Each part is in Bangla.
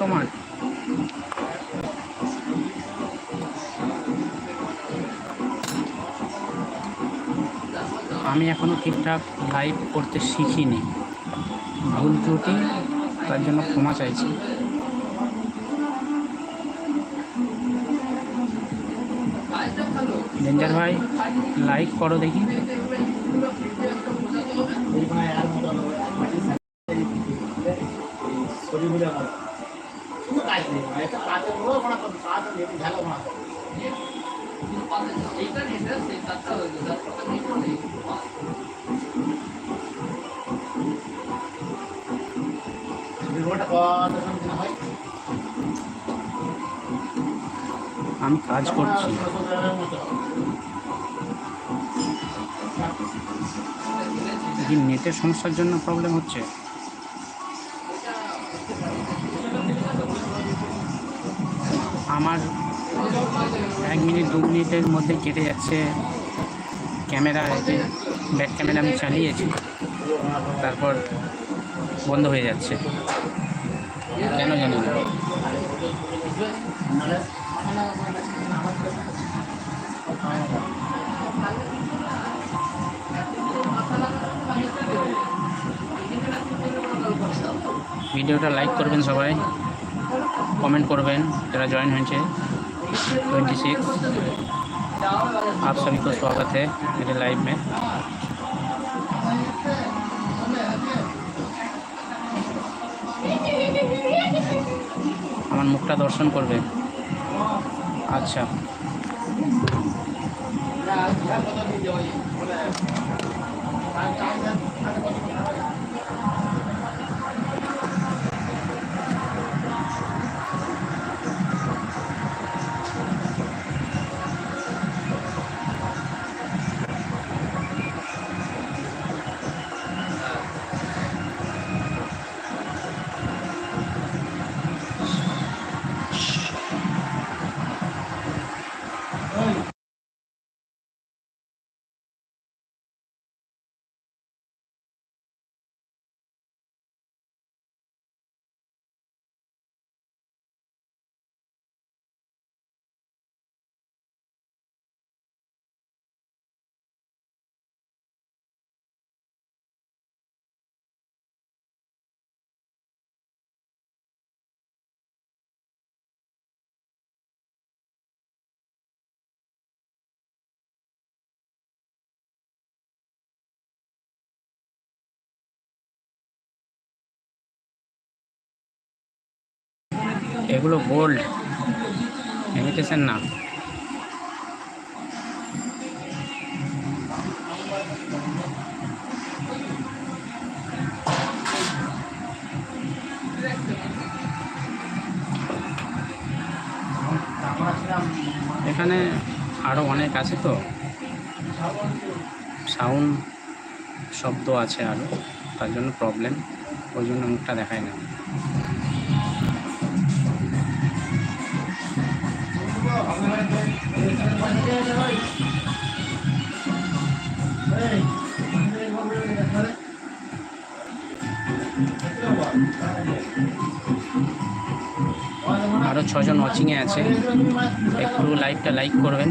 তোমার। আমি এখনও ঠিকঠাক লাইভ করতে শিখিনি। ভুল ত্রুটি, তার জন্য ক্ষমা চাইছি। ডেঞ্জার ভাই লাইক করো দেখি। আমি কাজ করছি। কি নেটের সমস্যার জন্য প্রবলেম হচ্ছে? আমার এক মিনিট, দু মিনিটের মধ্যে কেটে যাচ্ছে ক্যামেরা যে ব্যাক ক্যামেরা আমি চালিয়েছি। তারপর বন্ধ হয়ে যাচ্ছে। কেন জানি না। ভিডিওটা লাইক করবেন সবাই। कमेंट করবেন যারা জয়েন হয়েছে ट्वेंटी सिक्स आप सभी को स्वागत है मेरे लाइव में আমার মুখটা দর্শন করবে আচ্ছা এগুলো গোল্ড ইমিটেশন না। এখানে আরও অনেক আছে তো। সাউন্ড শব্দ আছে আরও তার জন্য প্রবলেম ওই জন্য মুখটা দেখায় না। আরও ছজন ওয়াচিংয়ে আছে। একটু লাইভটা লাইক করবেন।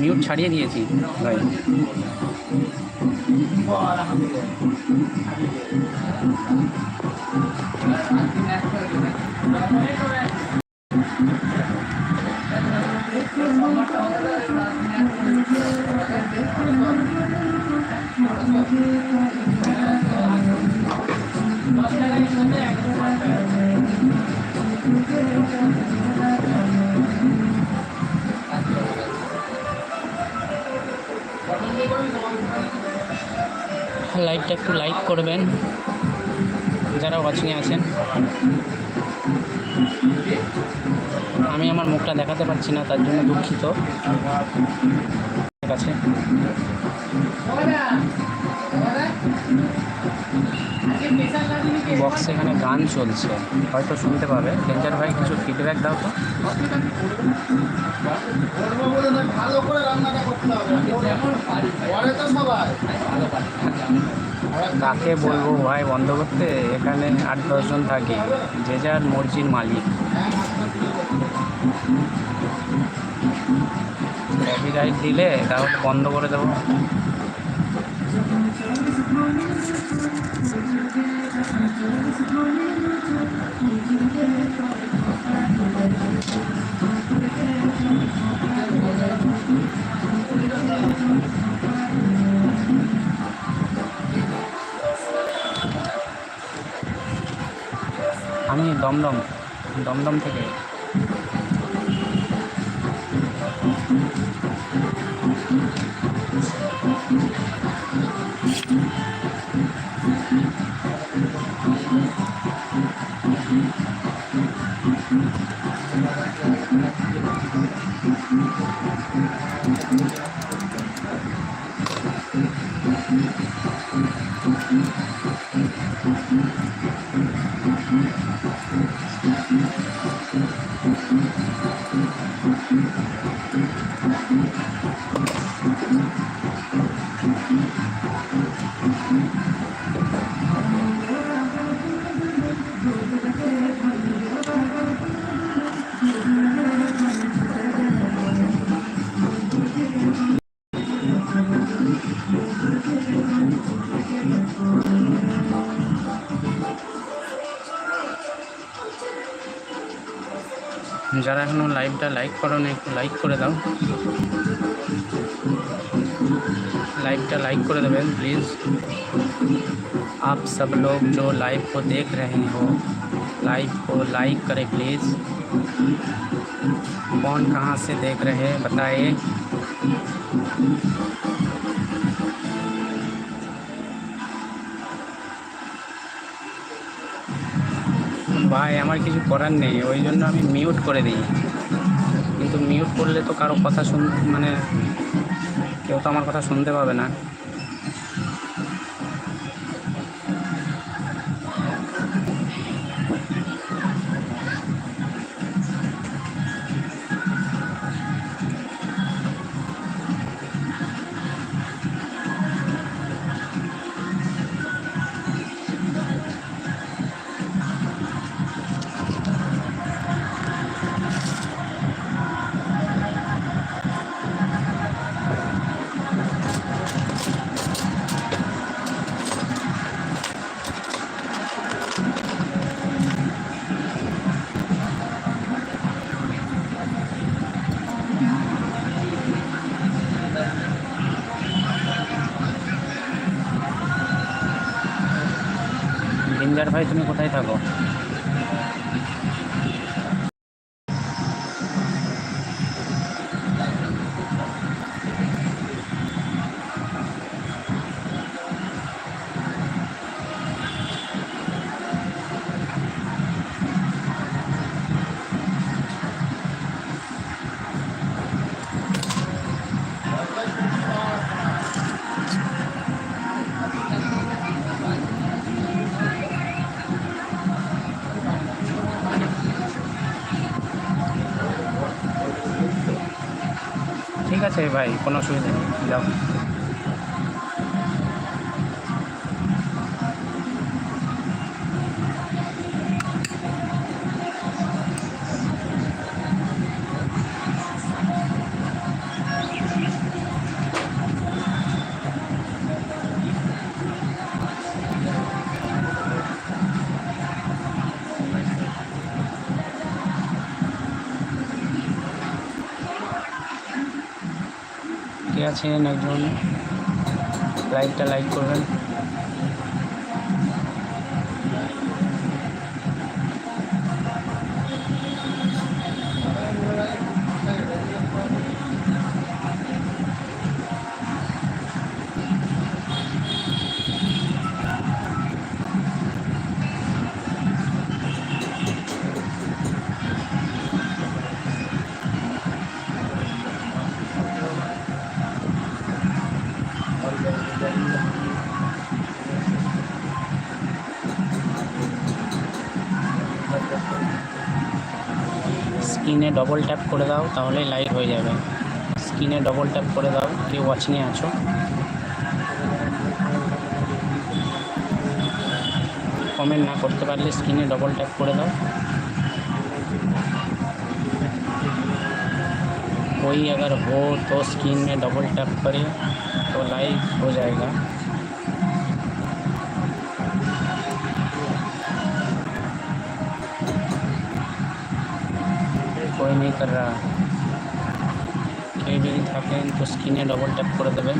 মিউট ছাড়িয়ে দিয়েছি ভাই। Thank you. লাইভটা একটু লাইক করবেন, যারা ওয়াচিংয়ে আছেন। আমি আমার মুখটা দেখাতে পারছি না, তার জন্য দুঃখিত। ঠিক আছে। বক্সে এখানে গান চলছে। হয়তো শুনতে পাবে। ডেঞ্জার ভাই, কিছু ফিডব্যাক দাও তো। কাকে বলব ভাই বন্ধ করতে এখানে আট দশজন থাকে। যে যার মর্জির মালিক। কপিরাইট দিলে তাহলে বন্ধ করে দেবো। আমি দমদম দমদম থেকে যারা এখনো লাইভটা লাইক করো না একটু লাইক করে দাও लाइव का लाइक कर देवें प्लीज़ आप सब लोग जो लाइव को देख रहे हो लाइव को लाइक करें प्लीज़ कौन कहाँ से देख रहे हैं बताइए ভাই, আমার কিছু করার নেই। ওই জন্য আমি মিউট করে দিই। কিন্তু মিউট করলে তো কারও কথা শুন মানে কেউ তো আমার কথা শুনতে পাবে না। জিঞ্জার ভাই তুমি কোথায় থাকো ঠিক আছে ভাই কোনো অসুবিধা নেই যাও। আছেন একজন। লাইকটা লাইক করবেন। স্ক্রিনে ডবল ট্যাপ করে দাও তাহলে লাইভ হয়ে যাবে স্ক্রিনে ডবল ট্যাপ করে দাও কেউ ওয়াচিংয়ে আছো কমেন্ট না করতে পারলে স্ক্রিনে ডবল ট্যাপ করে দাও कोई अगर हो तो स्क्रीन में डबल टैप करें तो लाइव हो जाएगा कोई नहीं कर रहा কেউ যদি থাকেন তো স্ক্রিনে ডবল ট্যাপ করে দেবেন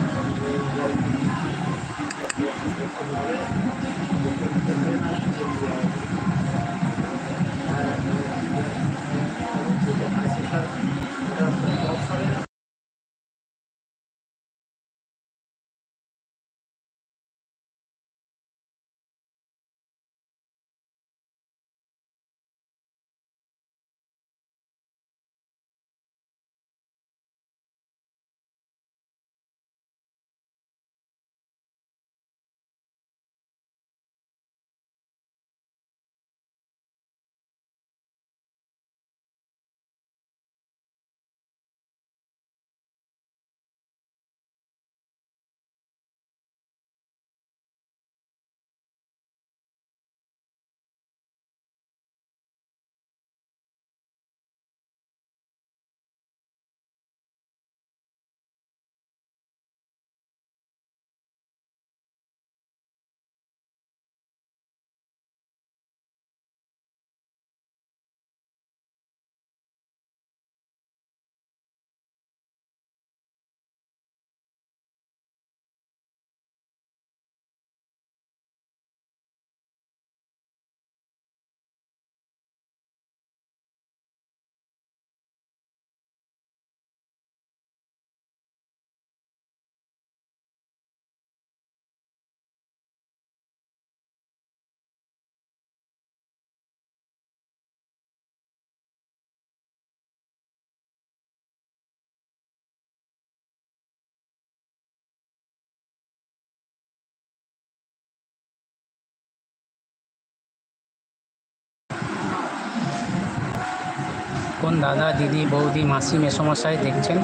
কোন দাদা, দিদি, বৌদি, মাসি, মেসমশাই দেখছেন,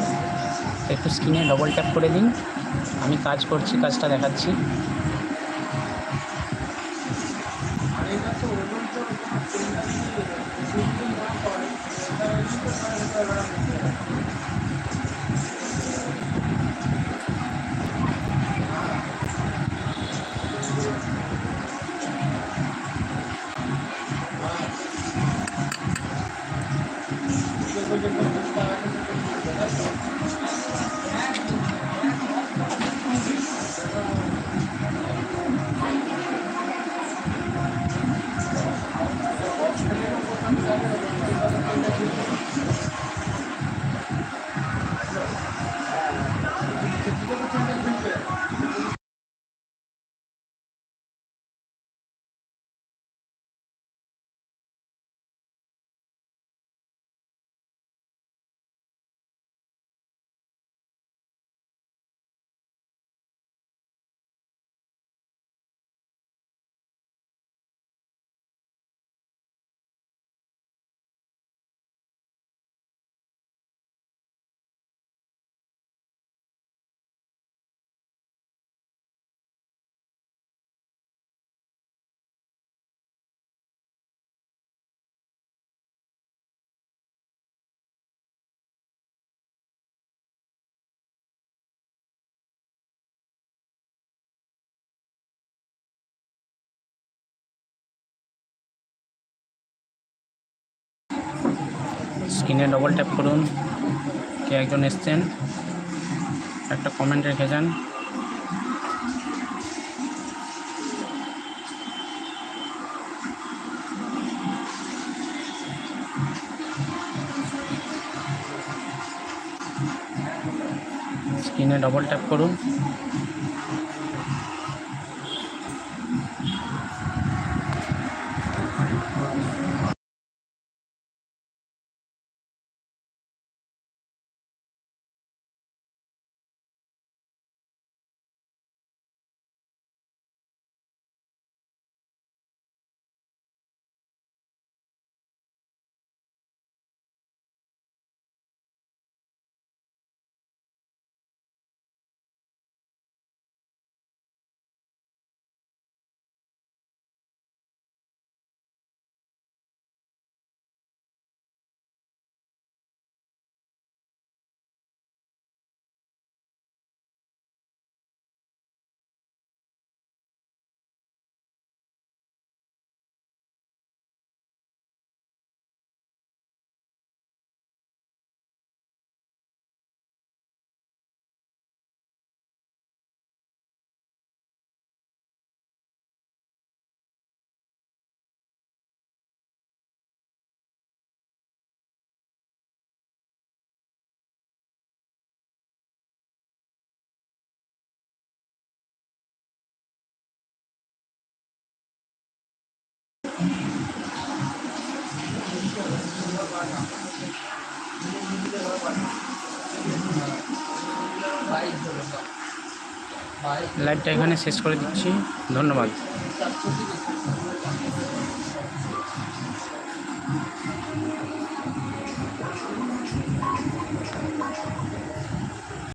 একটু স্ক্রিনে ডবল ট্যাপ করে দিন। আমি কাজ করছি, কাজটা দেখাচ্ছি। স্ক্রিনে ডবল ট্যাপ করুন, কে একজন এসছেন, একটা কমেন্ট রেখে যান। স্ক্রিনে ডবল ট্যাপ করুন। লাইভটা এখানে শেষ করে দিচ্ছি। ধন্যবাদ।